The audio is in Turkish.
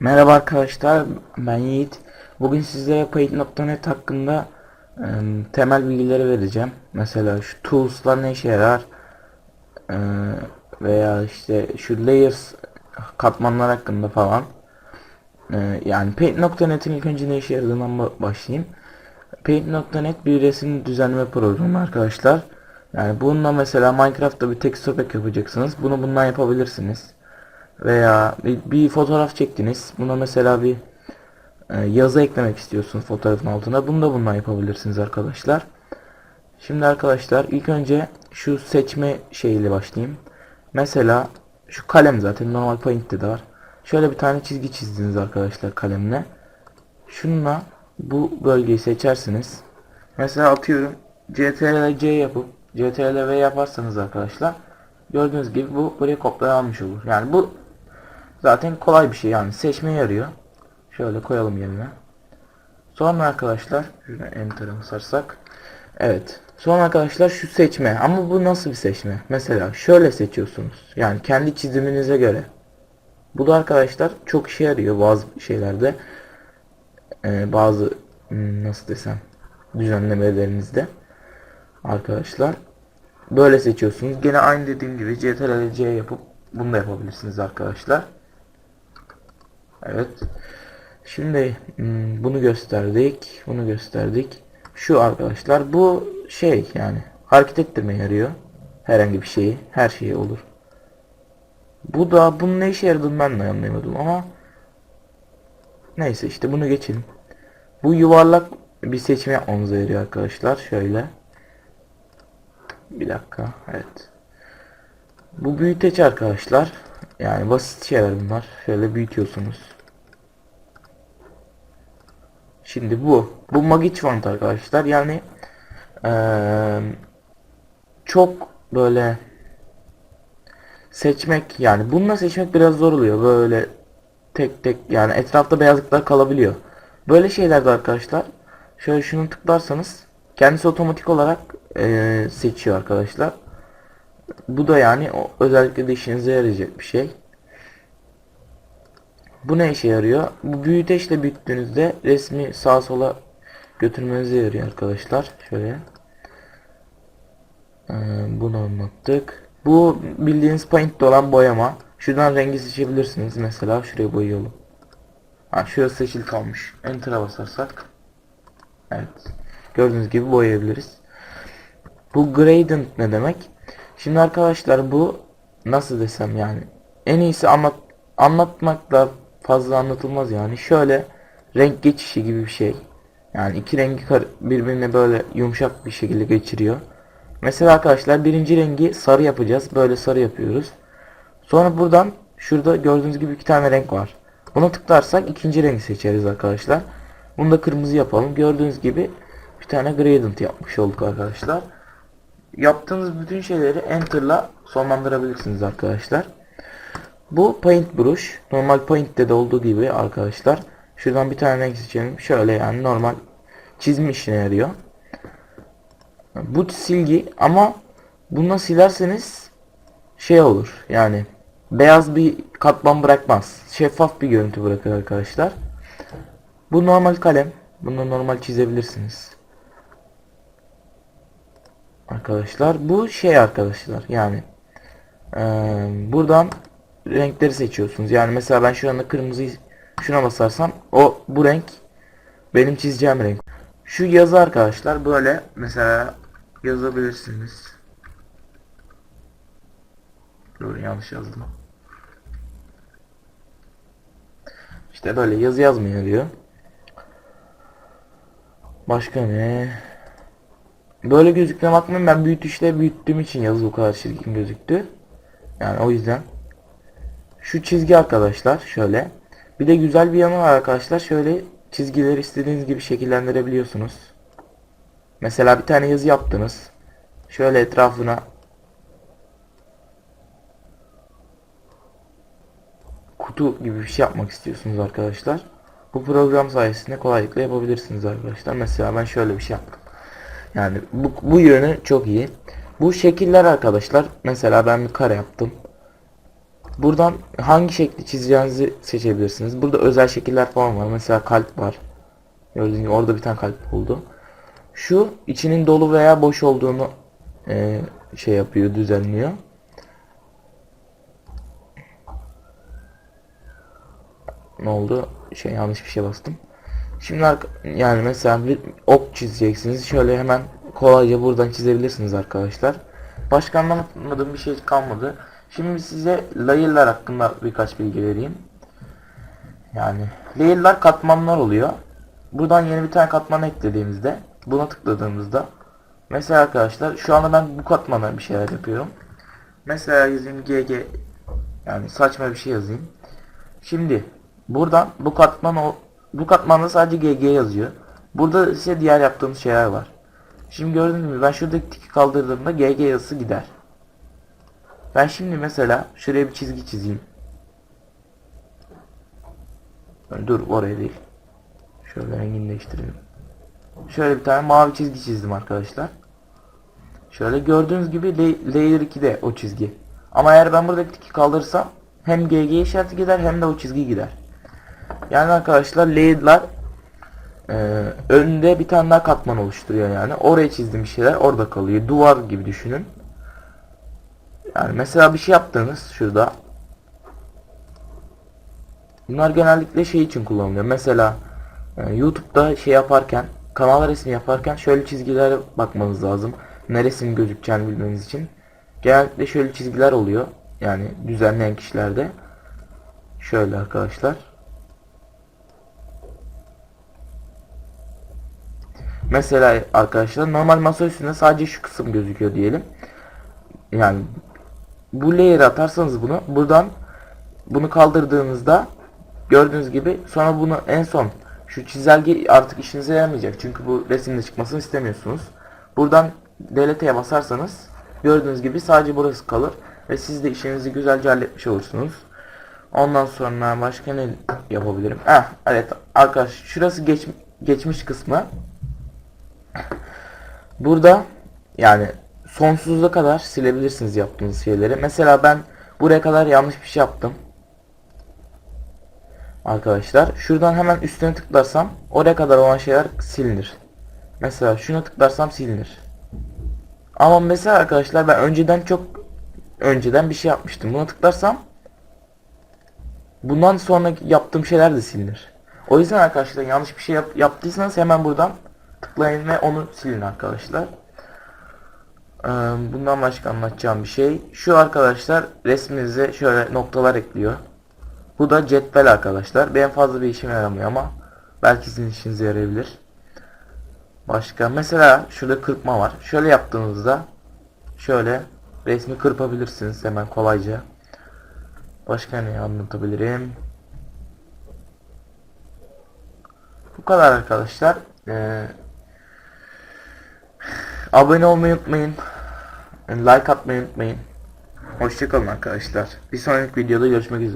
Merhaba arkadaşlar, ben Yiğit. Bugün sizlere Paint.net hakkında e, temel bilgileri vereceğim. Mesela şu tools'lar ne işe yarar e, veya işte şu layers katmanlar hakkında falan. E, yani Paint.net'in ilk önce ne işe yaradığından ba- başlayayım. Paint.net bir resim düzenleme programı arkadaşlar. Yani bununla mesela Minecraft'ta bir texture pack yapacaksınız. Bunu bundan yapabilirsiniz. Veya bir, bir fotoğraf çektiniz. Buna mesela bir e, yazı eklemek istiyorsunuz fotoğrafın altına. Bunu da bundan yapabilirsiniz arkadaşlar. Şimdi arkadaşlar ilk önce şu seçme şeyiyle başlayayım. Mesela şu kalem zaten normal paint'te de var. Şöyle bir tane çizgi çizdiniz arkadaşlar kalemle. Şununla bu bölgeyi seçersiniz. Mesela atıyorum CTRL C yapıp CTRL V yaparsanız arkadaşlar gördüğünüz gibi bu buraya kopyala almış olur. Yani bu zaten kolay bir şey yani seçmeye yarıyor. Şöyle koyalım yerine. Sonra arkadaşlar şuna enter'a basarsak evet. Sonra arkadaşlar şu seçme ama bu nasıl bir seçme? Mesela şöyle seçiyorsunuz. Yani kendi çiziminize göre. Bu da arkadaşlar çok işe yarıyor bazı şeylerde. Ee, bazı hmm, nasıl desem düzenlemelerinizde arkadaşlar böyle seçiyorsunuz. Gene aynı dediğim gibi CTRL C yapıp bunu da yapabilirsiniz arkadaşlar. Evet. Şimdi hmm, bunu gösterdik. Bunu gösterdik. Şu arkadaşlar bu şey yani hareket ettirmeye yarıyor. Herhangi bir şeyi. Her şeyi olur. Bu da bunun ne işe yaradığını ben de anlayamadım ama neyse işte bunu geçelim. Bu yuvarlak bir seçim yapmamıza yarıyor arkadaşlar. Şöyle. Bir dakika. Evet. Bu büyüteç arkadaşlar. Yani basit şeyler bunlar. Şöyle büyütüyorsunuz. Şimdi bu. Bu Magic Font arkadaşlar. Yani eee, çok böyle seçmek yani bununla seçmek biraz zor oluyor. Böyle tek tek yani etrafta beyazlıklar kalabiliyor. Böyle şeylerde arkadaşlar şöyle şunu tıklarsanız kendisi otomatik olarak eee, seçiyor arkadaşlar. Bu da yani o, özellikle de işinize yarayacak bir şey. Bu ne işe yarıyor? Bu büyüteçle büyüttüğünüzde resmi sağa sola götürmenize yarıyor arkadaşlar. Şöyle. Ee, bunu anlattık. Bu bildiğiniz paint'te olan boyama. Şuradan rengi seçebilirsiniz. Mesela şuraya boyayalım. Ha şurası seçili kalmış. Enter'a basarsak. Evet. Gördüğünüz gibi boyayabiliriz. Bu gradient ne demek? Şimdi arkadaşlar bu nasıl desem yani en iyisi anlat anlatmakla fazla anlatılmaz yani. Şöyle renk geçişi gibi bir şey. Yani iki rengi birbirine böyle yumuşak bir şekilde geçiriyor. Mesela arkadaşlar birinci rengi sarı yapacağız. Böyle sarı yapıyoruz. Sonra buradan şurada gördüğünüz gibi iki tane renk var. Buna tıklarsak ikinci rengi seçeriz arkadaşlar. Bunu da kırmızı yapalım. Gördüğünüz gibi bir tane gradient yapmış olduk arkadaşlar. Yaptığınız bütün şeyleri enter'la sonlandırabilirsiniz arkadaşlar. Bu paint brush. Normal paint'te de olduğu gibi arkadaşlar. Şuradan bir tane renk seçelim. Şöyle yani normal çizim işine yarıyor. Bu silgi ama bunu silerseniz şey olur yani beyaz bir katman bırakmaz. Şeffaf bir görüntü bırakır arkadaşlar. Bu normal kalem. Bunu normal çizebilirsiniz. Arkadaşlar bu şey arkadaşlar yani eee, buradan renkleri seçiyorsunuz. Yani mesela ben şu anda kırmızıyı şuna basarsam o bu renk benim çizeceğim renk. Şu yazı arkadaşlar böyle mesela yazabilirsiniz. Dur yanlış yazdım. İşte böyle yazı yazmıyor diyor. Başka ne? Böyle gözüküne bakmayın ben büyütüşle büyüttüğüm için yazı bu kadar çirkin gözüktü. Yani o yüzden. Şu çizgi arkadaşlar şöyle. Bir de güzel bir yanı var arkadaşlar. Şöyle çizgileri istediğiniz gibi şekillendirebiliyorsunuz. Mesela bir tane yazı yaptınız. Şöyle etrafına kutu gibi bir şey yapmak istiyorsunuz arkadaşlar. Bu program sayesinde kolaylıkla yapabilirsiniz arkadaşlar. Mesela ben şöyle bir şey yaptım. Yani bu, bu yönü çok iyi. Bu şekiller arkadaşlar. Mesela ben bir kare yaptım. Buradan hangi şekli çizeceğinizi seçebilirsiniz. Burada özel şekiller falan var. Mesela kalp var. Gördüğünüz gibi orada bir tane kalp buldu. Şu içinin dolu veya boş olduğunu e, şey yapıyor, düzenliyor. Ne oldu? Şey yanlış bir şey bastım. Şimdi yani mesela bir ok çizeceksiniz. Şöyle hemen kolayca buradan çizebilirsiniz arkadaşlar. Başka anlamadığım bir şey kalmadı. Şimdi size layer'lar hakkında birkaç bilgi vereyim. Yani layer'lar katmanlar oluyor. Buradan yeni bir tane katman eklediğimizde buna tıkladığımızda mesela arkadaşlar şu anda ben bu katmana bir şeyler yapıyorum. Mesela yazayım GG yani saçma bir şey yazayım. Şimdi buradan bu katman bu katmanda sadece GG yazıyor. Burada ise diğer yaptığımız şeyler var. Şimdi gördüğünüz gibi ben şuradaki tiki kaldırdığımda GG yazısı gider. Ben şimdi mesela şuraya bir çizgi çizeyim. Dur oraya değil. Şöyle rengini değiştirelim. Şöyle bir tane mavi çizgi çizdim arkadaşlar. Şöyle gördüğünüz gibi la- layer 2'de o çizgi. Ama eğer ben buradaki tiki kaldırırsam hem GG işareti gider hem de o çizgi gider. Yani arkadaşlar layer'lar e, önünde bir tane daha katman oluşturuyor yani. Oraya çizdiğim şeyler orada kalıyor. Duvar gibi düşünün. Yani mesela bir şey yaptınız şurada. Bunlar genellikle şey için kullanılıyor. Mesela e, YouTube'da şey yaparken, kanal resmi yaparken şöyle çizgilere bakmanız lazım. Neresinin gözükeceğini bilmeniz için. Genellikle şöyle çizgiler oluyor. Yani düzenleyen kişilerde. Şöyle arkadaşlar. Mesela arkadaşlar normal masa üstünde sadece şu kısım gözüküyor diyelim. Yani bu layer atarsanız bunu buradan bunu kaldırdığınızda gördüğünüz gibi sonra bunu en son şu çizelge artık işinize yaramayacak. Çünkü bu resimde çıkmasını istemiyorsunuz. Buradan delete'ye basarsanız gördüğünüz gibi sadece burası kalır ve siz de işinizi güzelce halletmiş olursunuz. Ondan sonra başka ne yapabilirim? Eh evet arkadaş şurası geç, geçmiş kısmı. Burada yani sonsuza kadar silebilirsiniz yaptığınız şeyleri. Mesela ben buraya kadar yanlış bir şey yaptım. Arkadaşlar şuradan hemen üstüne tıklarsam oraya kadar olan şeyler silinir. Mesela şuna tıklarsam silinir. Ama mesela arkadaşlar ben önceden çok önceden bir şey yapmıştım. Buna tıklarsam bundan sonraki yaptığım şeyler de silinir. O yüzden arkadaşlar yanlış bir şey yap- yaptıysanız hemen buradan tıklayın ve onu silin arkadaşlar. Bundan başka anlatacağım bir şey. Şu arkadaşlar resminize şöyle noktalar ekliyor. Bu da cetvel arkadaşlar. Benim fazla bir işime yaramıyor ama belki sizin işinize yarayabilir. Başka mesela şurada kırpma var. Şöyle yaptığınızda şöyle resmi kırpabilirsiniz hemen kolayca. Başka ne anlatabilirim? Bu kadar arkadaşlar. Ee, abone olmayı unutmayın. Like atmayı unutmayın. Hoşçakalın arkadaşlar. Bir sonraki videoda görüşmek üzere.